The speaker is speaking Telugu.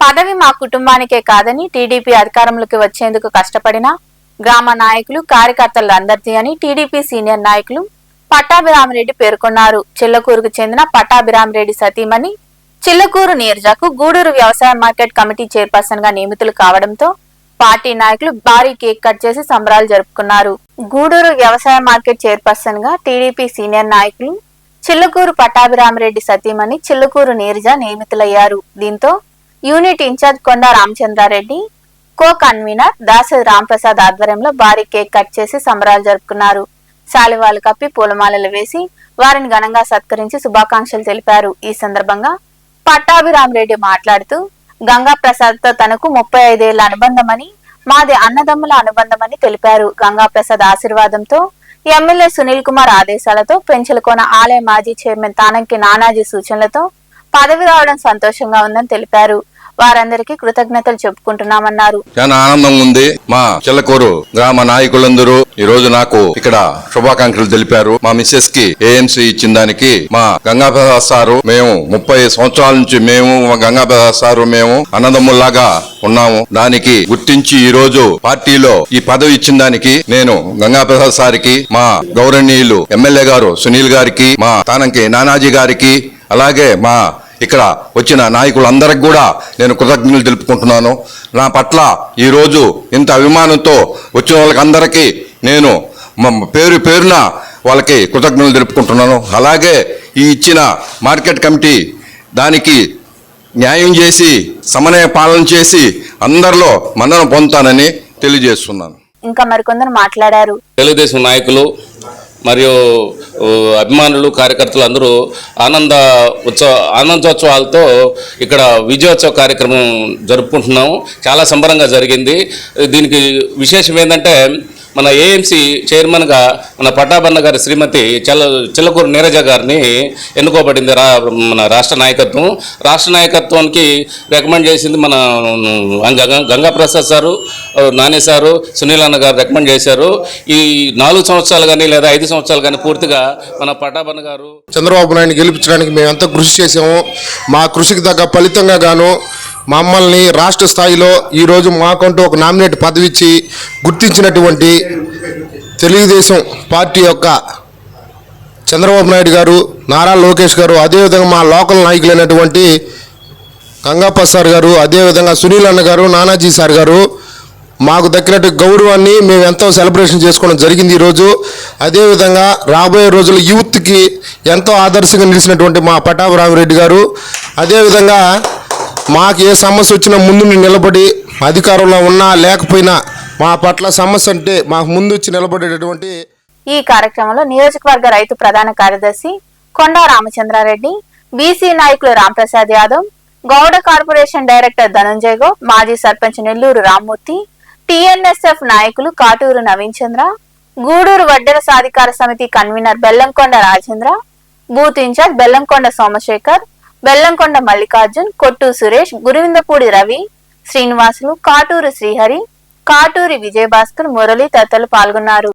పదవి మా కుటుంబానికే కాదని టీడీపీ అధికారంలోకి వచ్చేందుకు కష్టపడిన గ్రామ నాయకులు కార్యకర్తలు అందరిది అని టీడీపీ సీనియర్ నాయకులు పట్టాభిరామిరెడ్డి పేర్కొన్నారు. చిల్లకూరుకు చెందిన పట్టాభిరామిరెడ్డి సతీమణి చిల్లకూరు నీరజాకు గూడూరు వ్యవసాయ మార్కెట్ కమిటీ చైర్పర్సన్గా నియమితులు కావడంతో పార్టీ నాయకులు భారీ కేక్ కట్ చేసి సంబరాలు జరుపుకున్నారు. గూడూరు వ్యవసాయ మార్కెట్ చైర్పర్సన్గా టీడీపీ సీనియర్ నాయకులు చిల్లకూరు పట్టాభిరామిరెడ్డి సతీమణి చిల్లకూరు నీరజ నియమితులయ్యారు. దీంతో unit in charge Konda Ramachandra Reddy co convener Dasari Ramprasad ఆధ్వర్యంలో భారీ కేక్ కట్ చేసి సంబరాలు జరుపుకున్నారు. శాలివాలు కప్పి పూలమాలలు వేసి వారిని ఘనంగా సత్కరించి శుభాకాంక్షలు తెలిపారు. ఈ సందర్భంగా పట్టాభిరామరెడ్డి మాట్లాడుతూ గంగా ప్రసాద్తో తనకు ముప్పై ఐదేళ్ళ అనుబంధమని మాది అన్నదమ్ముల అనుబంధమని తెలిపారు. గంగా ప్రసాద్ ఆశీర్వాదంతో ఎమ్మెల్యే సునీల్ కుమార్ ఆదేశాలతో పెంచలకోన ఆలయ మాజీ చైర్మన్ తానంకి నానాజీ సూచనలతో పదవి రావడం సంతోషంగా ఉందని తెలిపారు. వారందరికీ కృతజ్ఞతలు చెప్పుకుంటున్నామన్నారు. చాలా ఆనందంగా ఉంది. మా చెల్లకూరు గ్రామ నాయకులందరూ ఈ రోజు నాకు ఇక్కడ శుభాకాంక్షలు తెలిపారు. మా మిస్సెస్కి ఏఎంసీ ఇచ్చిన దానికి మా గంగాప్రసాద్ సారు మేము ముప్పై సంవత్సరాల నుంచి మేము మా గంగాప్రసాద్ సారు మేము అన్నదమ్ముల్లాగా ఉన్నాము. దానికి గుర్తించి ఈ రోజు పార్టీలో ఈ పదవి ఇచ్చిన దానికి నేను గంగాప్రసాద్ సారికి మా గౌరవనీయులు ఎమ్మెల్యే గారు సునీల్ గారికి మా తానంకి నానాజీ గారికి అలాగే మా ఇక్కడ వచ్చిన నాయకులందరికి కూడా నేను కృతజ్ఞతలు తెలుపుకుంటున్నాను. నా పట్ల ఈరోజు ఇంత అభిమానంతో వచ్చిన వాళ్ళకి అందరికీ నేను మ- పేరు పేరున వాళ్ళకి కృతజ్ఞతలు తెలుపుకుంటున్నాను. అలాగే ఈ ఇచ్చిన మార్కెట్ కమిటీ దానికి న్యాయం చేసి సమన్వయ పాలన చేసి అందరిలో మన్నన పొందుతానని తెలియజేస్తున్నాను. ఇంకా మరికొందరు మాట్లాడారు. తెలుగుదేశం నాయకులు మరియు అభిమానులు కార్యకర్తలు అందరూ ఆనంద ఉత్సవ ఆనందోత్సవాలతో ఇక్కడ విజయోత్సవ కార్యక్రమం జరుపుకుంటున్నాము. చాలా సంబరంగా జరిగింది. దీనికి విశేషం ఏంటంటే మన ఏఎంసీ చైర్మన్గా మన పట్టాభన్న గారి శ్రీమతి చెల్ల చిల్లకూరు నీరజ గారిని ఎన్నుకోబడింది రా మన రాష్ట్ర నాయకత్వం. రాష్ట్ర నాయకత్వానికి రికమెండ్ చేసింది మన గంగా గంగాప్రసాద్ సారు నాని సారు సునీల్ అన్న గారు రికమెండ్ చేశారు. ఈ నాలుగు సంవత్సరాలు కానీ లేదా ఐదు సంవత్సరాలు కానీ పూర్తిగా మన పట్టాభన్న గారు చంద్రబాబు నాయుడు గెలిపించడానికి మేము ఎంత కృషి చేసాము మా కృషికి తగ్గ ఫలితంగా గాను మమ్మల్ని రాష్ట్ర స్థాయిలో ఈరోజు మాకంటూ ఒక నామినేట్ పదవి ఇచ్చి గుర్తించినటువంటి తెలుగుదేశం పార్టీ యొక్క చంద్రబాబు నాయుడు గారు నారా లోకేష్ గారు అదేవిధంగా మా లోకల్ నాయకులైనటువంటి గంగాప్ప సార్ గారు అదేవిధంగా సునీల్ అన్న గారు నానాజీ సార్ గారు మాకు దక్కినట్టు గౌరవాన్ని మేము ఎంతో సెలబ్రేషన్ చేసుకోవడం జరిగింది ఈరోజు. అదేవిధంగా రాబోయే రోజుల్లో యూత్కి ఎంతో ఆదర్శంగా నిలిచినటువంటి మా పటాభరామిరెడ్డి గారు అదేవిధంగా మాకు ఏ సమస్య వచ్చినా ముందు నిలబడి అధికారంలో ఉన్నా లేకపోయినా మా పట్ల సమస్య అంటే మాకు ముందు వచ్చి నిలబడేటటువంటి ఈ కార్యక్రమంలో నియోజకవర్గ రైతు ప్రధాన కార్యదర్శి కొండా రామచంద్రారెడ్డి బీసీ నాయకులు రాంప్రసాద్ యాదవ్ గౌడ కార్పొరేషన్ డైరెక్టర్ ధనంజయ్ గౌడ్ మాజీ సర్పంచ్ నెల్లూరు రామ్మూర్తి టిఎన్ఎస్ఎఫ్ నాయకులు కాటూరు నవీన్ చంద్ర గూడూరు వడ్డెర సాధికార సమితి convener Bellamkonda Rajendra booth in charge Bellamkonda Somasekhar Bellamkonda Mallikarjun Kottu Suresh Guruvindapudi Ravi Srinivasulu Katuru Srihari Katuri Vijayabhaskar Murali తదితరులు పాల్గొన్నారు.